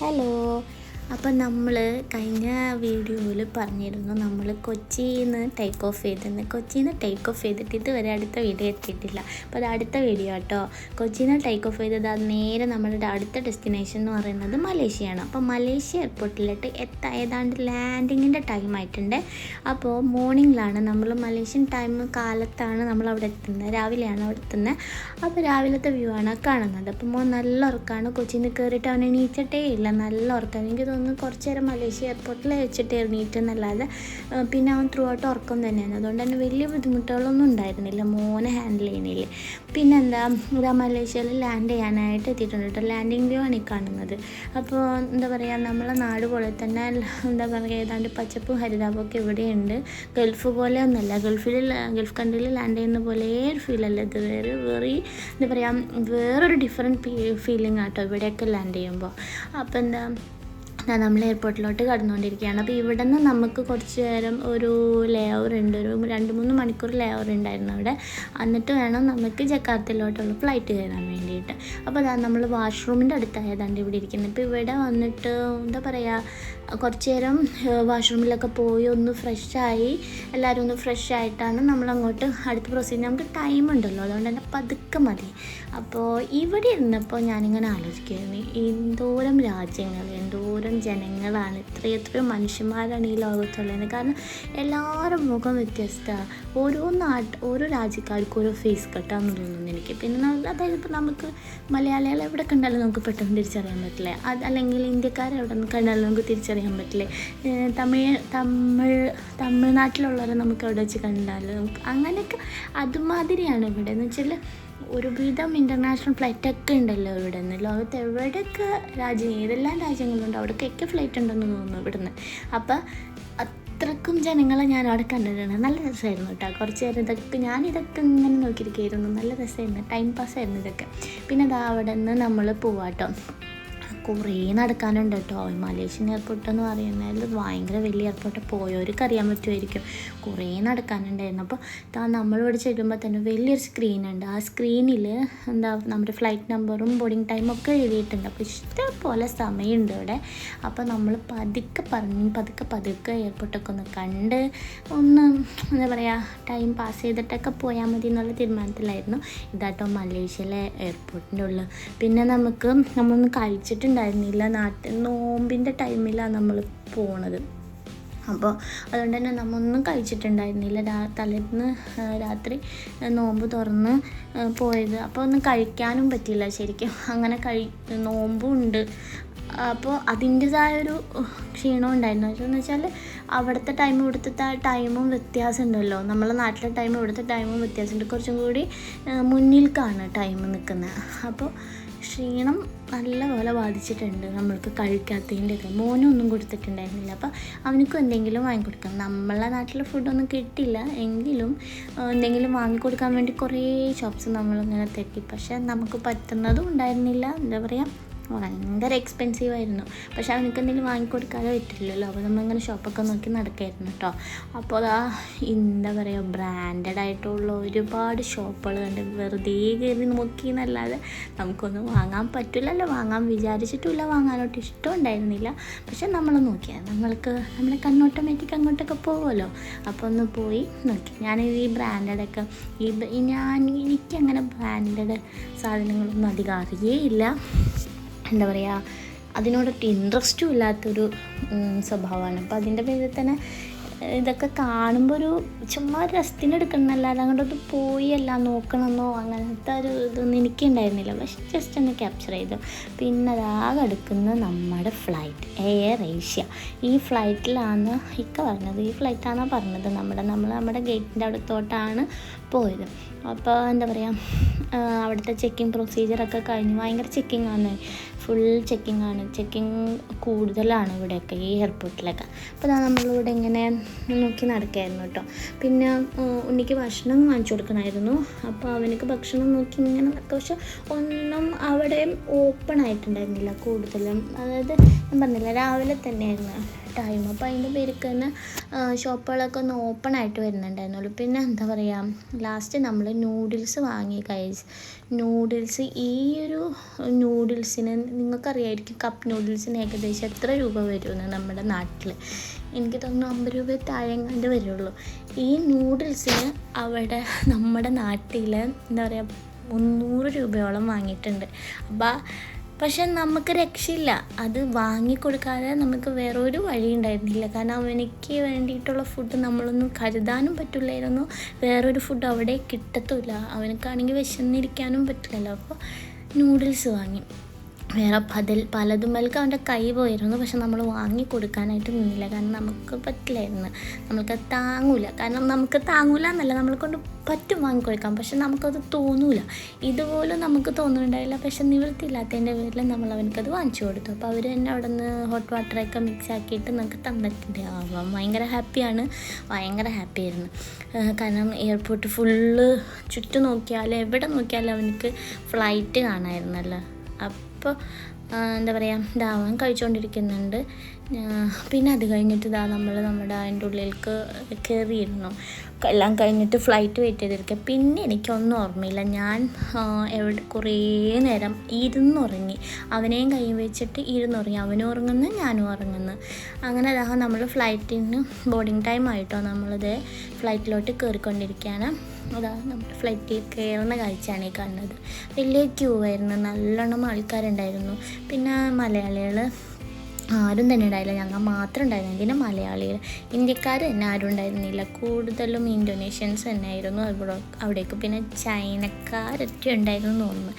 Hello. അപ്പം നമ്മൾ കഴിഞ്ഞ വീഡിയോയിൽ പറഞ്ഞിരുന്നു നമ്മൾ കൊച്ചിയിൽ നിന്ന് ടേക്ക് ഓഫ് ചെയ്തെന്ന് കൊച്ചിയിൽ നിന്ന് ടേക്ക് ഓഫ് ചെയ്തിട്ട് ഇതുവരെ അടുത്ത വീഡിയോ എത്തിയിട്ടില്ല. അപ്പോൾ അത് അടുത്ത വീഡിയോ കേട്ടോ കൊച്ചിയിൽ നിന്ന് ടേക്ക് ഓഫ് ചെയ്തത് അത് നേരെ നമ്മളുടെ അടുത്ത ഡെസ്റ്റിനേഷൻ എന്ന് പറയുന്നത് മലേഷ്യയാണ്. അപ്പോൾ മലേഷ്യ എയർപോർട്ടിലോട്ട് എത്ത. ഏതാണ്ട് ലാൻഡിങ്ങിന്റെ ടൈം ആയിട്ടുണ്ട്. അപ്പോൾ മോർണിംഗിലാണ് നമ്മൾ മലേഷ്യൻ ടൈം കാലത്താണ് നമ്മൾ അവിടെ എത്തുന്നത് രാവിലെയാണ് അവിടെ എത്തുന്നത് അപ്പോൾ രാവിലത്തെ വ്യൂ ആണ് കാണുന്നത്. അപ്പോൾ മോൻ നല്ല ഉറക്കമാണ് കൊച്ചിയിൽ നിന്ന് കയറിയിട്ട് അവൻ എണീച്ചിട്ടേ ഇല്ല. നല്ല ഉറക്കം. എനിക്ക് തോന്നുന്നു കുറച്ച് നേരം മലേഷ്യ എയർപോർട്ടിൽ വെച്ചിട്ട് എറിഞ്ഞിട്ടെന്നല്ലാതെ പിന്നെ അവൻ ത്രൂ ഔട്ട് ഉറക്കം തന്നെയാണ്. അതുകൊണ്ട് തന്നെ വലിയ ബുദ്ധിമുട്ടുകളൊന്നും ഉണ്ടായിരുന്നില്ല മോനെ ഹാൻഡിൽ ചെയ്യുന്നതിൽ പിന്നെന്താ ഇതാ മലേഷ്യയിൽ ലാൻഡ് ചെയ്യാനായിട്ട് എത്തിയിട്ടുണ്ട് കേട്ടോ. ലാൻഡിംഗ് വ്യൂ ആണ് ഈ കാണുന്നത്. അപ്പോൾ എന്താ പറയുക നമ്മളെ നാട് പോലെ തന്നെ എന്താ പറയുക ഏതാണ്ട് പച്ചപ്പും ഹരിതാപും ഒക്കെ ഇവിടെയുണ്ട്. ഗൾഫ് പോലെ ഒന്നല്ല ഗൾഫിൽ ഗൾഫ് കൺട്രിയിൽ ലാൻഡ് ചെയ്യുന്ന പോലെ ഒരു ഫീലല്ല ഇത് വേറെ വെറി എന്താ പറയുക വേറൊരു ഡിഫറെന്റ് ഫീലിംഗ് ആട്ടോ ഇവിടെയൊക്കെ ലാൻഡ് ചെയ്യുമ്പോൾ. അപ്പോൾ എന്താ നമ്മൾ എയർപോർട്ടിലോട്ട് കടന്നുകൊണ്ടിരിക്കുകയാണ്. അപ്പോൾ ഇവിടെ നിന്ന് നമുക്ക് കുറച്ച് നേരം ഒരു ലേ ഓവർ ഉണ്ട്. ഒരു രണ്ട് മൂന്ന് മണിക്കൂർ ലേ ഓവർ ഉണ്ടായിരുന്നു അവിടെ. എന്നിട്ട് വേണം നമുക്ക് ജക്കാർത്തിലോട്ടുള്ള ഫ്ലൈറ്റ് കയറാൻ വേണ്ടിയിട്ട്. അപ്പോൾ അതാ നമ്മൾ വാഷ്റൂമിന്റെ അടുത്തായതാണ്ട് ഇവിടെ ഇരിക്കുന്നത്. ഇപ്പോൾ ഇവിടെ വന്നിട്ട് എന്താ പറയുക കുറച്ച് നേരം വാഷ്റൂമിലൊക്കെ പോയി ഒന്ന് ഫ്രഷായി. എല്ലാവരും ഒന്ന് ഫ്രഷ് ആയിട്ടാണ് നമ്മൾ അങ്ങോട്ട് അടുത്ത പ്രൊസീജിയർ നമുക്ക് ടൈം ഉണ്ടല്ലോ അതുകൊണ്ട് തന്നെ പതുക്കെ മതി. അപ്പോൾ ഇവിടെ ഇരുന്നപ്പോൾ ഞാനിങ്ങനെ ആലോചിക്കുകയായിരുന്നു എന്തോരം രാജ്യങ്ങൾ എന്തോരം ജനങ്ങളാണ് ഇത്ര എത്രയോ മനുഷ്യന്മാരാണ് ഈ ലോകത്തുള്ളത് കാരണം എല്ലാവരും മുഖം വ്യത്യസ്തമാണ് ഓരോ നാട്ട് ഓരോ രാജ്യക്കാർക്കും ഓരോ ഫേസ് കട്ടാന്ന് തോന്നുന്നു എനിക്ക്. പിന്നെ അതായത് ഇപ്പോൾ നമുക്ക് മലയാളികളെ എവിടെ കണ്ടാലും നമുക്ക് പെട്ടെന്ന് തിരിച്ചറിയാൻ പറ്റില്ല. അത് അല്ലെങ്കിൽ ഇന്ത്യക്കാരെ എവിടെ കണ്ടാലും നമുക്ക് തിരിച്ചറിയാൻ പറ്റില്ലേ? ഏഹ് തമിഴ് തമിഴ് തമിഴ്നാട്ടിലുള്ളവരെ നമുക്ക് അവിടെ വെച്ച് കണ്ടാൽ നമുക്ക് അങ്ങനെയൊക്കെ അതുമാതിരിയാണ് ഇവിടെ. എന്ന് വെച്ചാൽ ഒരുവിധം ഇന്റർനാഷണൽ ഫ്ലൈറ്റൊക്കെ ഉണ്ടല്ലോ ഇവിടെ നിന്ന്. ലോകത്ത് എവിടെയൊക്കെ രാജ്യം ഏതെല്ലാം രാജ്യങ്ങളുണ്ടോ അവിടേക്കൊക്കെ ഫ്ലൈറ്റ് ഉണ്ടെന്ന് തോന്നുന്നു ഇവിടുന്ന്. അപ്പം അത്രക്കും ജനങ്ങളെ ഞാൻ അവിടെ കണ്ടിട്ടുണ്ട്. നല്ല രസമായിരുന്നു കേട്ടോ. കുറച്ച് നേരം ഇതൊക്കെ ഞാൻ ഇതൊക്കെ ഇങ്ങനെ നോക്കിയിരിക്കുകയായിരുന്നു. നല്ല രസമായിരുന്നു. ടൈം പാസ്സായിരുന്നു ഇതൊക്കെ. പിന്നെ അതാ അവിടെ നിന്ന് നമ്മൾ പോവാട്ടോ. കുറേ നടക്കാനുണ്ട് കേട്ടോ. മലേഷ്യൻ എയർപോർട്ട് എന്ന് പറയുന്നത് ഭയങ്കര വലിയ എയർപോർട്ട് പോയവർക്ക് അറിയാൻ പറ്റുമായിരിക്കും. കുറേ നടക്കാനുണ്ടായിരുന്നു. അപ്പോൾ താ നമ്മളിവിടെ ചെല്ലുമ്പോൾ തന്നെ വലിയൊരു സ്ക്രീൻ ഉണ്ട്. ആ സ്ക്രീനിൽ എന്താ നമ്മുടെ ഫ്ലൈറ്റ് നമ്പറും ബോർഡിംഗ് ടൈമും ഒക്കെ എഴുതിയിട്ടുണ്ട്. അപ്പോൾ ഇഷ്ടംപോലെ സമയമുണ്ട് ഇവിടെ. അപ്പോൾ നമ്മൾ പതുക്കെ പറഞ്ഞ് പതുക്കെ പതുക്കെ എയർപോർട്ടൊക്കെ ഒന്ന് കണ്ട് ഒന്ന് എന്താ പറയുക ടൈം പാസ് ചെയ്തിട്ടൊക്കെ പോയാൽ മതി എന്നുള്ള തീരുമാനത്തിലായിരുന്നു. ഇതാട്ടോ മലേഷ്യയിലെ എയർപോർട്ടിന്റെ ഉള്ളിൽ. പിന്നെ നമുക്ക് നമ്മളൊന്നും കഴിച്ചിട്ടുണ്ടായിരുന്നില്ല നാട്ടിൽ നോമ്പിന്റെ ടൈമിലാണ് നമ്മൾ പോണത്. അപ്പോൾ അതുകൊണ്ട് തന്നെ നമ്മൊന്നും കഴിച്ചിട്ടുണ്ടായിരുന്നില്ല. രാ തലേന്ന് രാത്രി നോമ്പ് തുറന്ന് പോയത്. അപ്പോൾ ഒന്നും കഴിക്കാനും പറ്റില്ല ശരിക്കും. അങ്ങനെ കഴി നോമ്പും ഉണ്ട്. അപ്പോൾ അതിന്റെതായൊരു ക്ഷീണം ഉണ്ടായിരുന്നു. എന്ന് വെച്ചാൽ അവിടുത്തെ ടൈം ഇവിടുത്തെ ടൈമും വ്യത്യാസമുണ്ടല്ലോ നമ്മളെ നാട്ടിലെ ടൈം ഇവിടുത്തെ ടൈമും വ്യത്യാസമുണ്ട് കുറച്ചും കൂടി മുന്നിൽക്കാണ് ടൈം നിൽക്കുന്നത്. അപ്പോൾ ക്ഷീണം നല്ലപോലെ ബാധിച്ചിട്ടുണ്ട്. നമ്മൾക്ക് കഴിക്കാത്തതിന്റെയൊക്കെ. മോനൊന്നും കൊടുത്തിട്ടുണ്ടായിരുന്നില്ല. അപ്പോൾ അവനക്കും എന്തെങ്കിലും വാങ്ങിക്കൊടുക്കാം നമ്മളെ നാട്ടിലെ ഫുഡൊന്നും കിട്ടില്ല. എങ്കിലും എന്തെങ്കിലും വാങ്ങിക്കൊടുക്കാൻ വേണ്ടി കുറേ ഷോപ്സ് നമ്മളിങ്ങനെ തെറ്റി. പക്ഷേ നമുക്ക് പറ്റുന്നതും ഉണ്ടായിരുന്നില്ല. എന്താ പറയുക ഭയങ്കര എക്സ്പെൻസീവ് ആയിരുന്നു. പക്ഷെ അവനക്ക് എന്തെങ്കിലും വാങ്ങിക്കൊടുക്കാതെ പറ്റില്ലല്ലോ. അപ്പോൾ നമ്മളിങ്ങനെ ഷോപ്പൊക്കെ നോക്കി നടക്കായിരുന്നു കേട്ടോ അപ്പോൾ അതാ എന്താ പറയുക ബ്രാൻഡഡ് ആയിട്ടുള്ള ഒരുപാട് ഷോപ്പുകൾ കണ്ട് വെറുതെ കയറി നോക്കി എന്നല്ലാതെ നമുക്കൊന്നും വാങ്ങാൻ പറ്റില്ലല്ലോ വാങ്ങാൻ വിചാരിച്ചിട്ടില്ല വാങ്ങാനോട്ട് ഇഷ്ടം ഉണ്ടായിരുന്നില്ല. പക്ഷെ നമ്മൾ നോക്കിയാൽ നമ്മൾക്ക് നമ്മുടെ കണ്ണോട്ടോമാറ്റിക് അങ്ങോട്ടൊക്കെ പോകുമല്ലോ അപ്പോൾ ഒന്ന് പോയി നോക്കി. ഞാൻ ഈ ബ്രാൻഡഡൊക്കെ ഈ ഞാൻ എനിക്കങ്ങനെ ബ്രാൻഡഡ് സാധനങ്ങളൊന്നും അധികം അറിയേയില്ല. എന്താ പറയുക അതിനോടൊട്ട് ഇൻട്രസ്റ്റും ഇല്ലാത്തൊരു സ്വഭാവമാണ്. അപ്പോൾ അതിന്റെ പേരിൽ തന്നെ ഇതൊക്കെ കാണുമ്പോൾ ഒരു ചുമ്മാ രസത്തിന് എടുക്കണമെന്നല്ലാതെ അങ്ങോട്ടൊന്ന് പോയി അല്ല നോക്കണമെന്നോ അങ്ങനത്തെ ഒരു ഇതൊന്നും എനിക്കുണ്ടായിരുന്നില്ല. പക്ഷെ ജസ്റ്റ് ഒന്ന് ക്യാപ്ചർ ചെയ്തു. പിന്നെ അതാ കിടക്കുന്ന നമ്മുടെ ഫ്ലൈറ്റ് എയർ ഏഷ്യ ഈ ഫ്ലൈറ്റിലാണ് ഇക്ക പറഞ്ഞത്. ഈ ഫ്ലൈറ്റാണെന്നാണ് പറഞ്ഞത്? നമ്മുടെ നമ്മൾ നമ്മുടെ ഗേറ്റിന്റെ അടുത്തോട്ടാണ് പോയത്. അപ്പോൾ എന്താ പറയുക അവിടുത്തെ ചെക്കിങ് പ്രൊസീജിയറൊക്കെ കഴിഞ്ഞ് ഭയങ്കര ചെക്കിംഗ് ആണ്. ഫുൾ ചെക്കിംഗ് ആണ്. ചെക്കിംഗ് കൂടുതലാണ് ഇവിടെയൊക്കെ ഈ എയർപോർട്ടിലൊക്കെ അപ്പോൾ നമ്മളിവിടെ ഇങ്ങനെ നോക്കി നടക്കായിരുന്നു കേട്ടോ. പിന്നെ ഉണ്ണിക്ക് ഭക്ഷണം വാങ്ങിച്ചു കൊടുക്കണമായിരുന്നു അപ്പോൾ അവനക്ക് ഭക്ഷണം നോക്കി ഇങ്ങനെ നടക്കുക പക്ഷെ ഒന്നും അവിടെ ഓപ്പൺ ആയിട്ടുണ്ടായിരുന്നില്ല കൂടുതലും. അതായത് ഞാൻ പറഞ്ഞില്ല രാവിലെ തന്നെയായിരുന്നു. ടൈം അപ്പോൾ അതിന്റെ പേർക്ക് തന്നെ ഷോപ്പുകളൊക്കെ ഒന്ന് ഓപ്പൺ ആയിട്ട് വരുന്നുണ്ടായിരുന്നുള്ളൂ. പിന്നെ എന്താ പറയുക ലാസ്റ്റ് നമ്മൾ നൂഡിൽസ് വാങ്ങി കഴിച്ച് നൂഡിൽസ് ഈ ഒരു നൂഡിൽസിന് നിങ്ങൾക്കറിയായിരിക്കും കപ്പ് നൂഡിൽസിന് ഏകദേശം എത്ര രൂപ വരുമെന്ന് നമ്മുടെ നാട്ടിൽ എനിക്ക് തോന്നുന്നു അമ്പത് രൂപ താഴെങ്ങാണ്ട് വരുള്ളൂ. ഈ നൂഡിൽസിന് അവിടെ നമ്മുടെ നാട്ടിൽ എന്താ പറയുക മുന്നൂറ് രൂപയോളം വാങ്ങിയിട്ടുണ്ട്. അപ്പോൾ പക്ഷെ നമുക്ക് രക്ഷയില്ല. അത് വാങ്ങിക്കൊടുക്കാതെ നമുക്ക് വേറൊരു വഴി ഉണ്ടായിരുന്നില്ല കാരണം അവനിക്ക് വേണ്ടിയിട്ടുള്ള ഫുഡ് നമ്മളൊന്നും കരുതാനും പറ്റില്ലായിരുന്നു. വേറൊരു ഫുഡ് അവിടെ കിട്ടത്തില്ല. അവനക്കാണെങ്കിൽ വിശന്നിരിക്കാനും പറ്റില്ലല്ലോ. അപ്പോൾ നൂഡിൽസ് വാങ്ങി. വേറെ പതിൽ പലതും പലക്കും അവന്റെ കൈ പോയിരുന്നു. പക്ഷെ നമ്മൾ വാങ്ങി കൊടുക്കാനായിട്ട് നിന്നില്ല. കാരണം നമുക്ക് പറ്റില്ലായിരുന്നു. നമുക്ക് താങ്ങൂല. കാരണം നമുക്ക് താങ്ങൂല എന്നല്ല നമ്മളെ കൊണ്ട് പറ്റും വാങ്ങിക്കൊടുക്കാം പക്ഷെ നമുക്കത് തോന്നൂല. ഇതുപോലും നമുക്ക് തോന്നുന്നുണ്ടായില്ല. പക്ഷെ നിവൃത്തിയില്ലാത്തതിന്റെ പേരിൽ നമ്മൾ അവനക്കത് വാങ്ങിച്ചു കൊടുത്തു. അപ്പോൾ അവർ തന്നെ അവിടെ നിന്ന് ഹോട്ട് വാട്ടറൊക്കെ മിക്സ് ആക്കിയിട്ട് നമുക്ക് തന്നിട്ടുണ്ട്. അവൻ ഭയങ്കര ഹാപ്പിയാണ്. ഭയങ്കര ഹാപ്പി ആയിരുന്നു കാരണം എയർപോർട്ട് ഫുള്ള് ചുറ്റും നോക്കിയാലും എവിടെ നോക്കിയാലും അവനക്ക് ഫ്ലൈറ്റ് കാണാമായിരുന്നല്ലോ അപ്പോൾ എന്താ പറയുക ഇതാവാൻ കഴിച്ചുകൊണ്ടിരിക്കുന്നുണ്ട് പിന്നെ അത് കഴിഞ്ഞിട്ട് ഇതാ നമ്മൾ നമ്മുടെ അതിന്റെ ഉള്ളിലേക്ക് കയറിയിരുന്നു. എല്ലാം കഴിഞ്ഞിട്ട് ഫ്ലൈറ്റ് വെയിറ്റ് ചെയ്തിരിക്കുക പിന്നെ എനിക്കൊന്നും ഓർമ്മയില്ല. ഞാൻ എവിടെ കുറേ നേരം ഇരുന്നുറങ്ങി. അവനെയും കൈ വെച്ചിട്ട് ഇരുന്നുറങ്ങി. അവനും ഉറങ്ങുന്നു ഞാനും ഉറങ്ങുന്നു. അങ്ങനെ അതാ നമ്മൾ ഫ്ലൈറ്റിന് ബോർഡിങ് ടൈം ആയിട്ടോ നമ്മളിത് ഫ്ലൈറ്റിലോട്ട് കയറിക്കൊണ്ടിരിക്കുകയാണ് അതാ നമ്മുടെ ഫ്ലൈറ്റിൽ കയറുന്ന കാഴ്ചയാണ് ഈ കാണുന്നത്. വലിയ ക്യൂ ആയിരുന്നു. നല്ലോണം ആൾക്കാരുണ്ടായിരുന്നു. പിന്നെ മലയാളികൾ ആരും തന്നെ ഉണ്ടായില്ല. ഞങ്ങൾ മാത്രം ഉണ്ടായിരുന്നു. പിന്നെ മലയാളികൾ? ഇന്ത്യക്കാർ തന്നെ ആരും ഉണ്ടായിരുന്നില്ല. കൂടുതലും ഇന്തോനേഷ്യൻസ് തന്നെ ആയിരുന്നു അവിടെ അവിടേക്ക്. പിന്നെ ചൈനക്കാരൊക്കെ ഉണ്ടായിരുന്നു തോന്നുന്നു.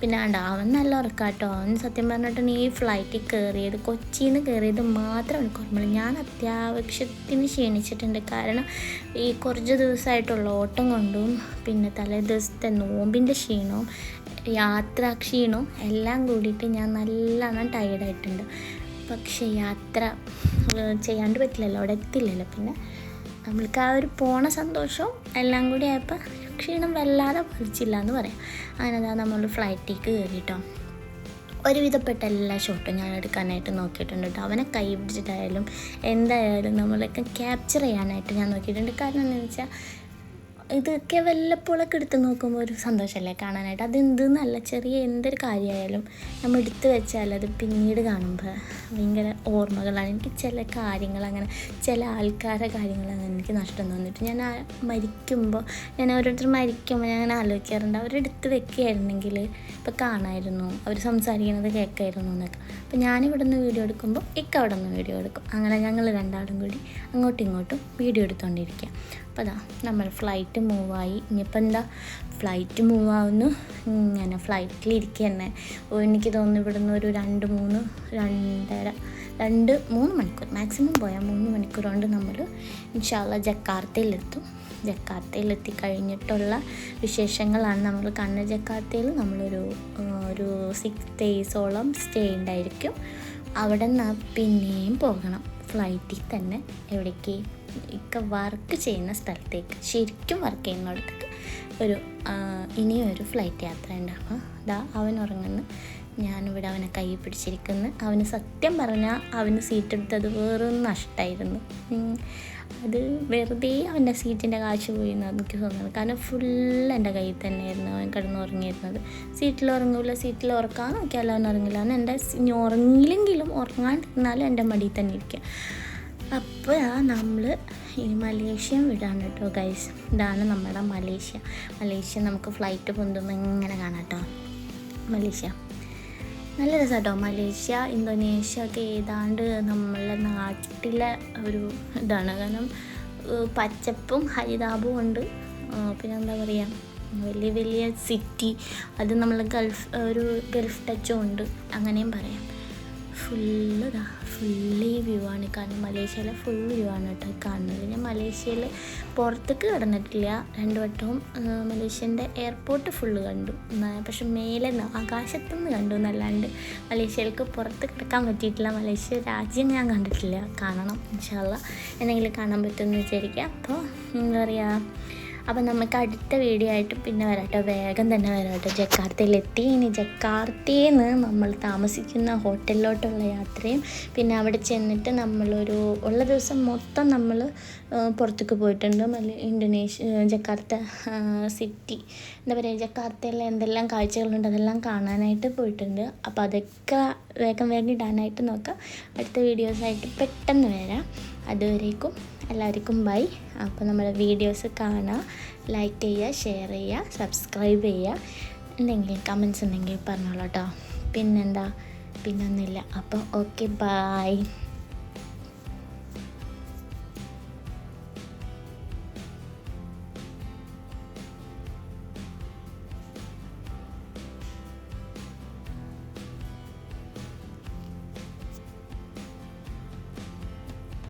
പിന്നെ ആണ്ട് അവൻ നല്ല ഉറക്കാട്ടോ. അവൻ സത്യം പറഞ്ഞിട്ടുണ്ടെങ്കിൽ ഈ ഫ്ലൈറ്റിൽ കയറിയത് കൊച്ചിയിൽ നിന്ന് കയറിയത് മാത്രമാണ് എനിക്ക് ഞാൻ അത്യാവശ്യത്തിന് ക്ഷീണിച്ചിട്ടുണ്ട്. കാരണം ഈ കുറച്ച് ദിവസമായിട്ടുള്ള ഓട്ടം കൊണ്ടും പിന്നെ തലേ ദിവസത്തെ നോമ്പിന്റെ ക്ഷീണവും യാത്രാ ക്ഷീണവും എല്ലാം കൂടിയിട്ട് ഞാൻ നല്ലോണം ടയേർഡായിട്ടുണ്ട് പക്ഷേ യാത്ര ചെയ്യാണ്ട് പറ്റില്ലല്ലോ അവിടെ എത്തില്ലല്ലോ. പിന്നെ നമ്മൾക്ക് ആ ഒരു പോണ സന്തോഷവും എല്ലാം കൂടി ആയപ്പോൾ ക്ഷീണം വല്ലാതെ പറിച്ചില്ല എന്ന് പറയാം. അങ്ങനെ അതാ നമ്മൾ ഫ്ലൈറ്റിലേക്ക് കയറിയിട്ടോ ഒരുവിധപ്പെട്ട എല്ലാ ഷോട്ടും ഞാൻ എടുക്കാനായിട്ട് നോക്കിയിട്ടുണ്ട് കേട്ടോ. അവനെ കൈ പിടിച്ചിട്ടായാലും എന്തായാലും നമ്മളൊക്കെ ക്യാപ്ചർ ചെയ്യാനായിട്ട് ഞാൻ നോക്കിയിട്ടുണ്ട്. കാരണം എന്താണെന്ന് വെച്ചാൽ ഇതൊക്കെ വല്ലപ്പോഴൊക്കെ എടുത്ത് നോക്കുമ്പോൾ ഒരു സന്തോഷമല്ലേ കാണാനായിട്ട്? അതെന്തെന്നല്ല ചെറിയ എന്തൊരു കാര്യമായാലും നമ്മൾ എടുത്തു വെച്ചാൽ അത് പിന്നീട് കാണുമ്പോൾ ഭയങ്കര ഓർമ്മകളാണ്. എനിക്ക് ചില കാര്യങ്ങൾ അങ്ങനെ ചില ആൾക്കാരുടെ കാര്യങ്ങൾ അങ്ങനെ എനിക്ക് നഷ്ടം തോന്നിയിട്ട് ഞാൻ മരിക്കുമ്പോൾ ഞാൻ ഓരോരുത്തർ മരിക്കുമ്പോൾ ഞാൻ അങ്ങനെ ആലോചിക്കാറുണ്ട്. അവരെടുത്ത് വെക്കുകയായിരുന്നെങ്കിൽ ഇപ്പോൾ കാണായിരുന്നു അവർ സംസാരിക്കുന്നത് കേൾക്കായിരുന്നു എന്നൊക്കെ. അപ്പോൾ ഞാനിവിടെ നിന്ന് വീഡിയോ എടുക്കുമ്പോൾ ഇക്ക അവിടെ നിന്ന് വീഡിയോ എടുക്കും. അങ്ങനെ ഞങ്ങൾ രണ്ടാളും കൂടി അങ്ങോട്ടും ഇങ്ങോട്ടും വീഡിയോ എടുത്തുകൊണ്ടിരിക്കുക. അപ്പോൾ അതാ നമ്മൾ ഫ്ലൈറ്റ് മൂവായി. ഇനിയിപ്പോൾ എന്താ? ഫ്ലൈറ്റ് മൂവ് ആവുന്നു ഇങ്ങനെ ഫ്ലൈറ്റിലിരിക്കുക തന്നെ എനിക്ക് തോന്നുന്നു ഇവിടുന്ന് ഒരു രണ്ട് മൂന്ന് രണ്ടര രണ്ട് മൂന്ന് മണിക്കൂർ. മാക്സിമം പോയാൽ മൂന്ന് മണിക്കൂർ കൊണ്ട് നമ്മൾ ഇൻഷാല്ല ജക്കാർത്തയിലെത്തും. ജക്കാർത്തയിലെത്തി കഴിഞ്ഞിട്ടുള്ള വിശേഷങ്ങളാണ് നമ്മൾ കണ്ണ ജക്കാർത്തയിൽ നമ്മളൊരു ഒരു സിക്സ് ഡേയ്സോളം സ്റ്റേ ഉണ്ടായിരിക്കും. അവിടെ നിന്ന് പിന്നെയും പോകണം. ഫ്ലൈറ്റിൽ തന്നെ എവിടേക്ക്? ഒക്കെ വർക്ക് ചെയ്യുന്ന സ്ഥലത്തേക്ക് ശരിക്കും വർക്ക് ചെയ്യുന്നിടത്തേക്ക് ഒരു ഇനിയും ഒരു ഫ്ലൈറ്റ് യാത്ര ഉണ്ടാവുക ഇതാ അവൻ ഉറങ്ങുന്നു. ഞാനിവിടെ അവനെ കൈ പിടിച്ചിരിക്കുന്നു. അവന് സത്യം പറഞ്ഞാൽ അവന് സീറ്റ് എടുത്തത് വേറെ നഷ്ടമായിരുന്നു അത് വെറുതെ അവന്റെ സീറ്റിന്റെ കാശ് പോയി എന്ന് എനിക്ക് തോന്നുന്നത് കാരണം ഫുൾ എന്റെ കയ്യിൽ തന്നെയായിരുന്നു അവൻ കിടന്ന് ഉറങ്ങിയിരുന്നത്. സീറ്റിൽ ഉറങ്ങില്ല സീറ്റിൽ ഉറക്കാൻ നോക്കിയാലും അവൻ ഉറങ്ങില്ല. അവൻ എന്റെ ഇനി ഉറങ്ങിയില്ലെങ്കിലും ഉറങ്ങാണ്ടിരുന്നാലും എന്റെ മടിയിൽ തന്നെ ഇരിക്കുക. അപ്പോൾ നമ്മൾ ഈ മലേഷ്യ വിടാണ് കേട്ടോ ഗൈസ് ഇതാണ് നമ്മുടെ മലേഷ്യ. മലേഷ്യ നമുക്ക് ഫ്ലൈറ്റ് പൊന്തുമ്പോൾ ഇങ്ങനെ കാണാം കേട്ടോ. മലേഷ്യ. നല്ല രസമാട്ടോ മലേഷ്യ ഇന്തോനേഷ്യ ഒക്കെ ഏതാണ്ട് നമ്മളെ നാട്ടിലെ ഒരു ഇതാണ്. കാരണം പച്ചപ്പും ഹരിതാപവും ഉണ്ട്. പിന്നെ എന്താ പറയുക വലിയ വലിയ സിറ്റി അത് നമ്മൾ ഗൾഫ് ഒരു ഗൾഫ് ടച്ചും ഉണ്ട്. അങ്ങനെയും പറയാം. ഫുള്ള് ഇതാ ഫുള്ള് വ്യൂ ആണ് കാരണം മലേഷ്യയിലെ ഫുൾ വ്യൂ ആണ് കേട്ടോ കാണുന്നത്. ഞാൻ മലേഷ്യയിൽ പുറത്തേക്ക് കിടന്നിട്ടില്ല. രണ്ട് വട്ടവും മലേഷ്യന്റെ എയർപോർട്ട് ഫുള്ള് കണ്ടു. പക്ഷെ മേലെ നിന്ന് ആകാശത്തുനിന്ന് കണ്ടു എന്നല്ലാണ്ട് മലേഷ്യയിലേക്ക് പുറത്ത് കിടക്കാൻ പറ്റിയിട്ടില്ല. മലേഷ്യ രാജ്യം ഞാൻ കണ്ടിട്ടില്ല. കാണണം ഇൻഷാല്ല എന്തെങ്കിലും കാണാൻ പറ്റുമെന്ന് വിചാരിക്കുക അപ്പോൾ എന്താ പറയുക അപ്പം നമുക്ക് അടുത്ത വീഡിയോ ആയിട്ട് പിന്നെ വരാട്ടോ. വേഗം തന്നെ വരാട്ടോ. ജക്കാർത്തയിലെത്തി. ഇനി ജക്കാർത്തയിൽ നമ്മൾ താമസിക്കുന്ന ഹോട്ടലിലോട്ടുള്ള യാത്രയും പിന്നെ അവിടെ ചെന്നിട്ട് നമ്മളൊരു ഉള്ള ദിവസം മൊത്തം നമ്മൾ പുറത്തേക്ക് പോയിട്ടുണ്ട്. Indonesia Jakarta city. എന്താ പറയുക ജക്കാർത്തയിലെ എന്തെല്ലാം കാഴ്ചകളുണ്ട് അതെല്ലാം കാണാനായിട്ട് പോയിട്ടുണ്ട്. അപ്പോൾ അതൊക്കെ വേഗം വേഗം ഇടാനായിട്ട് നോക്കാം. അടുത്ത വീഡിയോസായിട്ട് പെട്ടെന്ന് വരാം. അതുവരേക്കും എല്ലാവർക്കും ബൈ. അപ്പോൾ നമ്മുടെ വീഡിയോസ് കാണുക ലൈക്ക് ചെയ്യുക ഷെയർ ചെയ്യുക സബ്സ്ക്രൈബ് ചെയ്യുക. എന്തെങ്കിലും കമൻസ് ഉണ്ടെങ്കിൽ പറഞ്ഞോളൂ കേട്ടോ. പിന്നെന്താ? പിന്നൊന്നുമില്ല. അപ്പോൾ ഓക്കെ ബൈ